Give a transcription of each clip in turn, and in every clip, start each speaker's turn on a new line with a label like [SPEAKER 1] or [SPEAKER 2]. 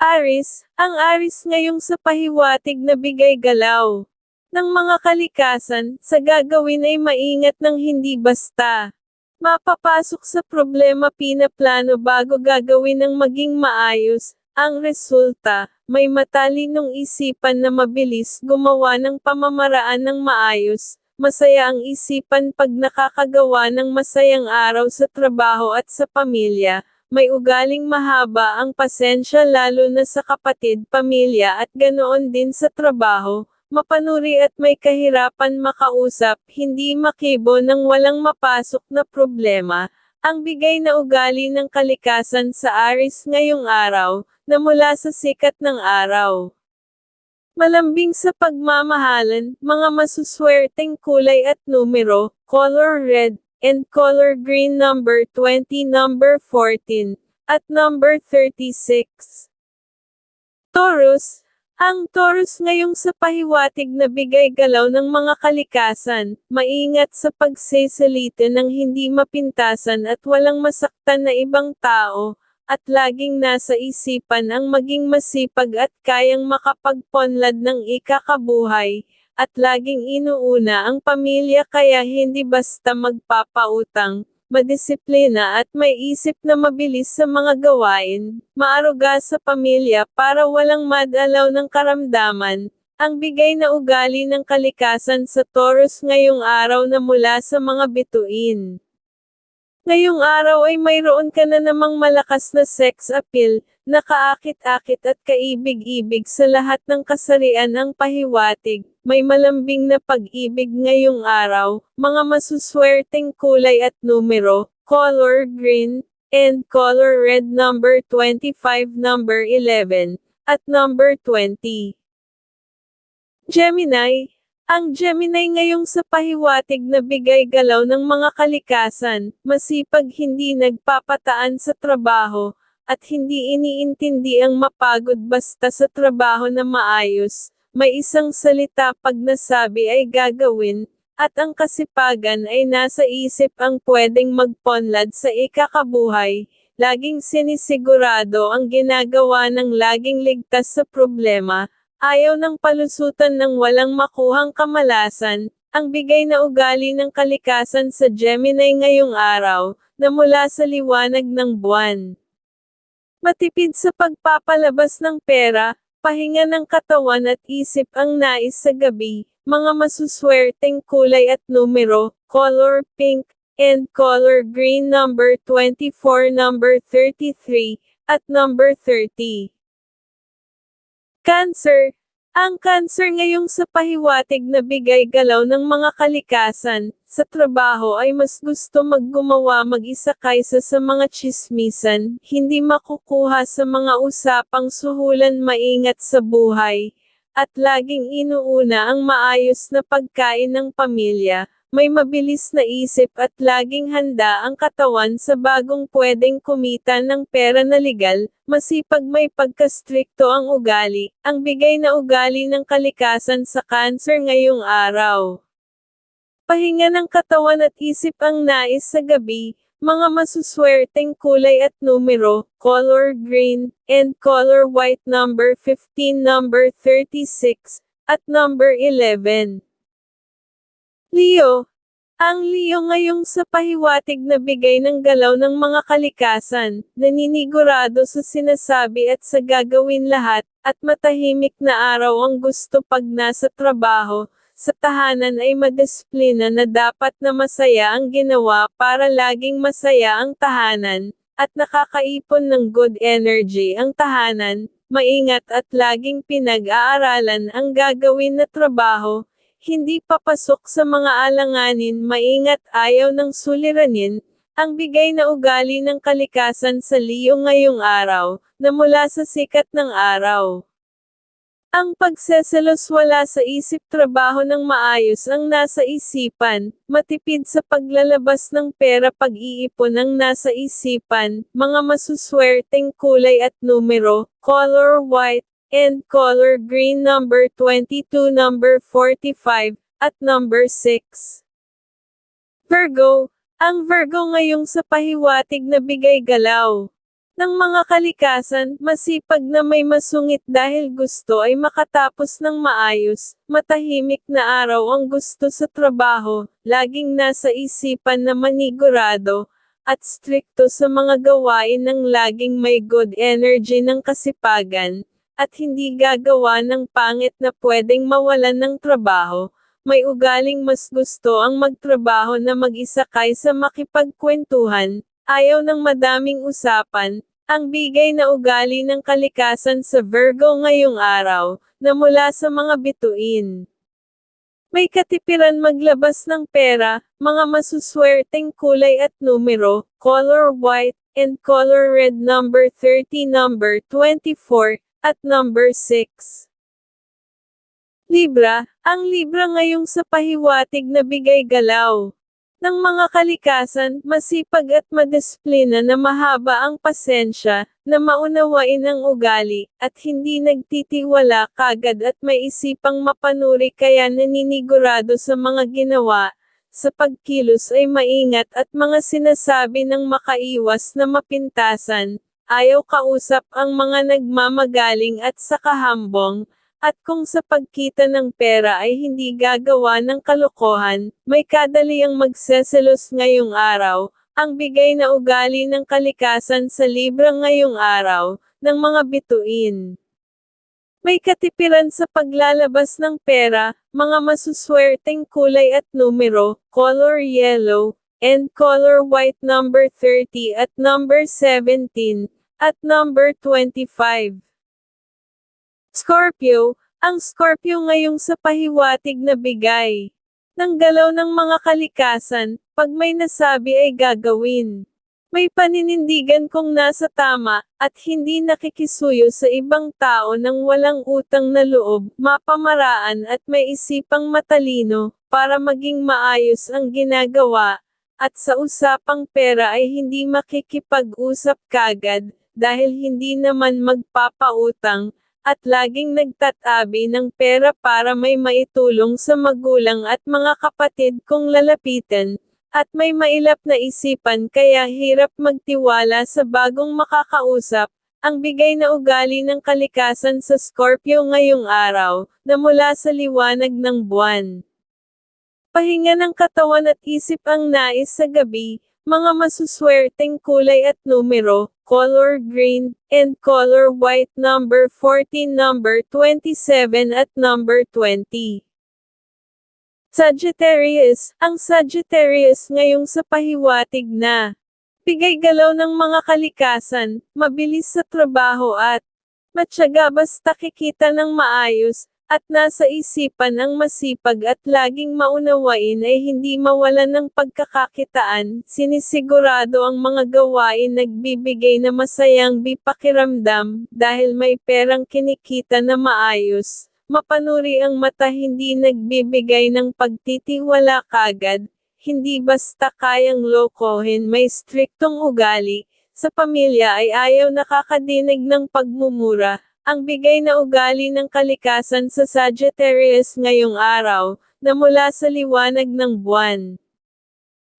[SPEAKER 1] Aris, ang Aris ngayong sa pahiwatig na bigay galaw ng mga kalikasan, sa gagawin ay maingat ng hindi basta. Mapapasok sa problema pinaplano bago gagawin ng maging maayos, ang resulta, may matalinong isipan na mabilis gumawa ng pamamaraan ng maayos, masaya ang isipan pag nakakagawa ng masayang araw sa trabaho at sa pamilya, may ugaling mahaba ang pasensya lalo na sa kapatid, pamilya at ganoon din sa trabaho, mapanuri at may kahirapan makausap, hindi makibo ng walang mapasok na problema, ang bigay na ugali ng kalikasan sa Aris ngayong araw, na mula sa sikat ng araw. Malambing sa pagmamahalan, mga masuswerteng kulay at numero, color red, and color green number 20 number 14, at number 36. Taurus, ang Taurus ngayong sa pahiwatig na bigay galaw ng mga kalikasan, maingat sa pagsesalita ng hindi mapintasan at walang masaktan na ibang tao, at laging nasa isipan ang maging masipag at kayang makapagponlad ng ikakabuhay, at laging inuuna ang pamilya kaya hindi basta magpapautang, madisiplina at may isip na mabilis sa mga gawain, maaruga sa pamilya para walang madalaw ng karamdaman, ang bigay na ugali ng kalikasan sa Taurus ngayong araw na mula sa mga bituin. Ngayong araw ay mayroon ka na namang malakas na sex appeal, nakaakit-akit at kaibig-ibig sa lahat ng kasarian ang pahiwatig, may malambing na pag-ibig ngayong araw, mga masuswerteng kulay at numero, color green, and color red number 25 number 11, at number 20. Gemini, ang Gemini ngayong sa pahiwatig na bigay galaw ng mga kalikasan, masipag hindi nagpapataan sa trabaho, at hindi iniintindi ang mapagod basta sa trabaho na maayos, may isang salita pag nasabi ay gagawin, at ang kasipagan ay nasa isip ang pwedeng magponlad sa ikakabuhay, laging sinisigurado ang ginagawa ng laging ligtas sa problema, Ayaw ng palusutan ng walang makuhang kamalasan, ang bigay na ugali ng kalikasan sa Gemini ngayong araw, na mula sa liwanag ng buwan. Matipid sa pagpapalabas ng pera, pahinga ng katawan at isip ang nais sa gabi, mga masuswerteng kulay at numero, color pink, and color green number 24 number 33, at number 30. Cancer. Ang cancer ngayong sa pahiwatig na bigay galaw ng mga kalikasan, sa trabaho ay mas gusto maggumawa mag-isa kaysa sa mga chismisan, hindi makukuha sa mga usapang suhulan maingat sa buhay, at laging inuuna ang maayos na pagkain ng pamilya, may mabilis na isip at laging handa ang katawan sa bagong pwedeng kumita ng pera na legal, masipag may pagkastrikto ang ugali, ang bigay na ugali ng kalikasan sa cancer ngayong araw. Pahinga ng katawan at isip ang nais sa gabi, mga masuswerteng kulay at numero, color green, and color white number 15 number 36, at number 11. Leo. Ang Leo ngayong sa pahiwatig na bigay ng galaw ng mga kalikasan, naninigurado sa sinasabi at sa gagawin lahat, at matahimik na araw ang gusto pag nasa trabaho, sa tahanan ay madisiplina na dapat na masaya ang ginawa para laging masaya ang tahanan, at nakakaipon ng good energy ang tahanan, maingat at laging pinag-aaralan ang gagawin na trabaho, hindi papasok sa mga alanganin maingat ayaw ng suliranin, ang bigay na ugali ng kalikasan sa Leo ngayong araw, na mula sa sikat ng araw. Ang pagseselos wala sa isip trabaho ng maayos ang nasa isipan, matipid sa paglalabas ng pera pag-iipon ang nasa isipan, mga masuswerteng kulay at numero, color white, and color green number 22 number 45, at number 6. Virgo, ang Virgo ngayong sa pahiwatig na bigay galaw ng mga kalikasan, masipag na may masungit dahil gusto ay makatapos ng maayos, matahimik na araw ang gusto sa trabaho, laging nasa isipan na manigurado, at strikto sa mga gawain ng laging may good energy ng kasipagan, at hindi gagawa ng pangit na pwedeng mawalan ng trabaho, may ugaling mas gusto ang magtrabaho na mag-isa kaysa makipagkwentuhan, ayaw ng madaming usapan, ang bigay na ugali ng kalikasan sa Virgo ngayong araw, na mula sa mga bituin. May katipiran maglabas ng pera, mga masuswerteng kulay at numero, color white, and color red number 30 number 24, at number 6. Libra, ang Libra ngayong sa pahiwatig na bigay galaw ng mga kalikasan, masipag at madisiplina na mahaba ang pasensya, na maunawain ang ugali, at hindi nagtitiwala kagad at may isipang mapanuri kaya naninigurado sa mga ginawa, sa pagkilos ay maingat at mga sinasabi ng makaiwas na mapintasan, ayaw kausap ang mga nagmamagaling at sa kahambong, at kung sa pagkita ng pera ay hindi gagawa ng kalokohan, may kadaliang magseselos ngayong araw, ang bigay na ugali ng kalikasan sa Libra ngayong araw, ng mga bituin. May katipiran sa paglalabas ng pera, mga masuswerteng kulay at numero, color yellow, and color white number 30 at number 17, at number 25. Scorpio, ang Scorpio ngayong sa pahiwatig na bigay ng galaw ng mga kalikasan, pag may nasabi ay gagawin. May paninindigan kung nasa tama, at hindi nakikisuyo sa ibang tao ng walang utang na loob, mapamaraan at may isipang matalino, para maging maayos ang ginagawa, at sa usapang pera ay hindi makikipag-usap kagad, dahil hindi naman magpapautang, at laging nagtatabi ng pera para may maitulong sa magulang at mga kapatid kung lalapitan, at may mailap na isipan kaya hirap magtiwala sa bagong makakausap, ang bigay na ugali ng kalikasan sa Scorpio ngayong araw, na mula sa liwanag ng buwan. Pahinga ng katawan at isip ang nais sa gabi, mga masuswerteng kulay at numero, color green, and color white number 14 number 27 at number 20. Sagittarius, ang Sagittarius ngayong sa pahiwatig na bigay galaw ng mga kalikasan, mabilis sa trabaho at matyaga basta kikita ng maayos, at nasa isipan ang masipag at laging maunawain ay hindi mawalan ng pagkakakitaan, sinisigurado ang mga gawain nagbibigay na masayang bipakiramdam, dahil may perang kinikita na maayos, mapanuri ang mata hindi nagbibigay ng pagtitiwala kagad, hindi basta kayang lokohin may striktong ugali, sa pamilya ay ayaw nakakadinig ng pagmumura, ang bigay na ugali ng kalikasan sa Sagittarius ngayong araw, na mula sa liwanag ng buwan.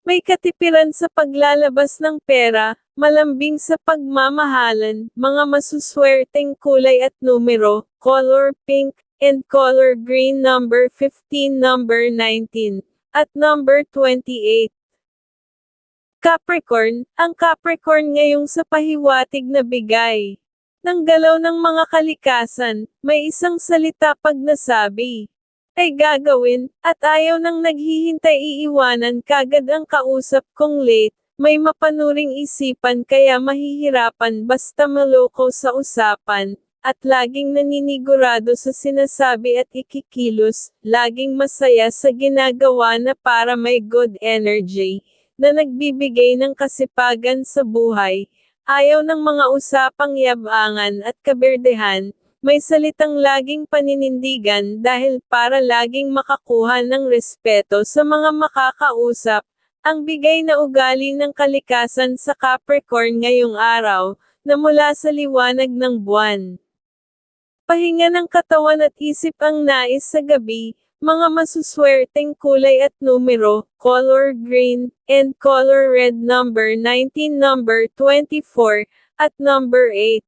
[SPEAKER 1] May katipiran sa paglalabas ng pera, malambing sa pagmamahalan, mga masuswerteng kulay at numero, color pink, and color green number 15 number 19, at number 28. Capricorn, ang Capricorn ngayong sa pahiwatig na bigay ng galaw ng mga kalikasan, may isang salita pag nasabi ay gagawin, at ayaw nang naghihintay iiwanan kagad ang kausap kong late, may mapanuring isipan kaya mahihirapan basta maloko sa usapan, at laging naninigurado sa sinasabi at ikikilos, laging masaya sa ginagawa na para may good energy, na nagbibigay ng kasipagan sa buhay, Ayaw ng mga usapang yabangan at kaberdehan, may salitang laging paninindigan dahil para laging makakuha ng respeto sa mga makakausap, ang bigay na ugali ng kalikasan sa Capricorn ngayong araw, na mula sa liwanag ng buwan. Pahinga ng katawan at isip ang nais sa gabi, mga masuswerteng kulay at numero, color green, and color red number 19 number 24, at number 8.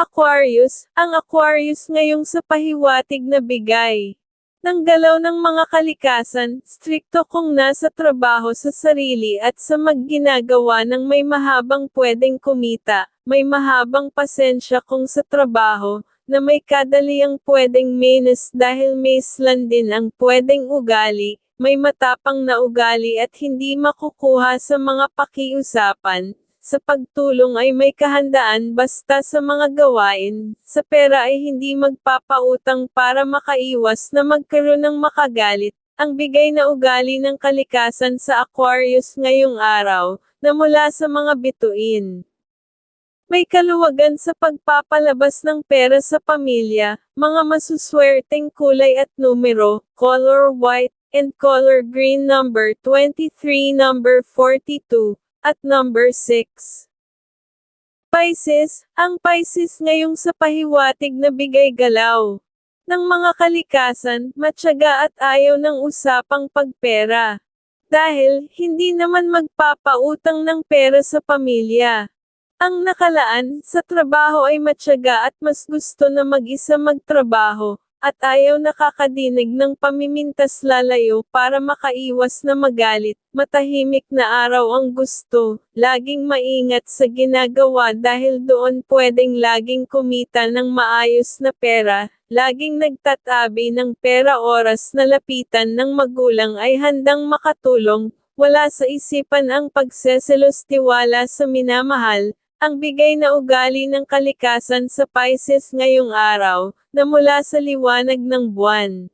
[SPEAKER 1] Aquarius, ang Aquarius ngayong sa pahiwatig na bigay ng galaw ng mga kalikasan, strikto kung nasa trabaho sa sarili at sa magginagawa ng may mahabang pwedeng kumita, may mahabang pasensya kung sa trabaho, na may kadaliang pwedeng menes dahil meslan din ang pwedeng ugali, may matapang na ugali at hindi makukuha sa mga pakiusapan, sa pagtulong ay may kahandaan basta sa mga gawain, sa pera ay hindi magpapautang para makaiwas na magkaroon ng makagalit, ang bigay na ugali ng kalikasan sa Aquarius ngayong araw, na mula sa mga bituin. May kaluwagan sa pagpapalabas ng pera sa pamilya, mga masuswerteng kulay at numero, color white, and color green number 23 number 42, at number 6. Pisces, ang Pisces ngayong sa pahiwatig na bigay galaw ng mga kalikasan, matyaga at ayaw ng usapang pagpera. Dahil, hindi naman magpapautang ng pera sa pamilya. Ang nakalaan, sa trabaho ay matyaga at mas gusto na mag-isa magtrabaho, at ayaw nakakadinig ng pamimintas lalayo para makaiwas na magalit, matahimik na araw ang gusto, laging maingat sa ginagawa dahil doon pwedeng laging kumita ng maayos na pera, laging nagtatabi ng pera oras na lapitan ng magulang ay handang makatulong, wala sa isipan ang pagseselos tiwala sa minamahal, ang bigay na ugali ng kalikasan sa Pisces ngayong araw, na mula sa liwanag ng buwan.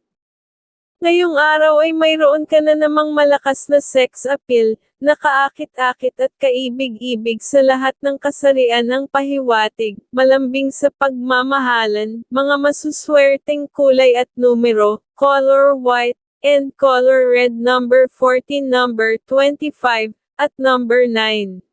[SPEAKER 1] Ngayong araw ay mayroon ka na namang malakas na sex appeal, nakaakit-akit at kaibig-ibig sa lahat ng kasarian ng pahiwatig, malambing sa pagmamahalan, mga masuswerteng kulay at numero, color white, and color red number 14 number 25, at number 9.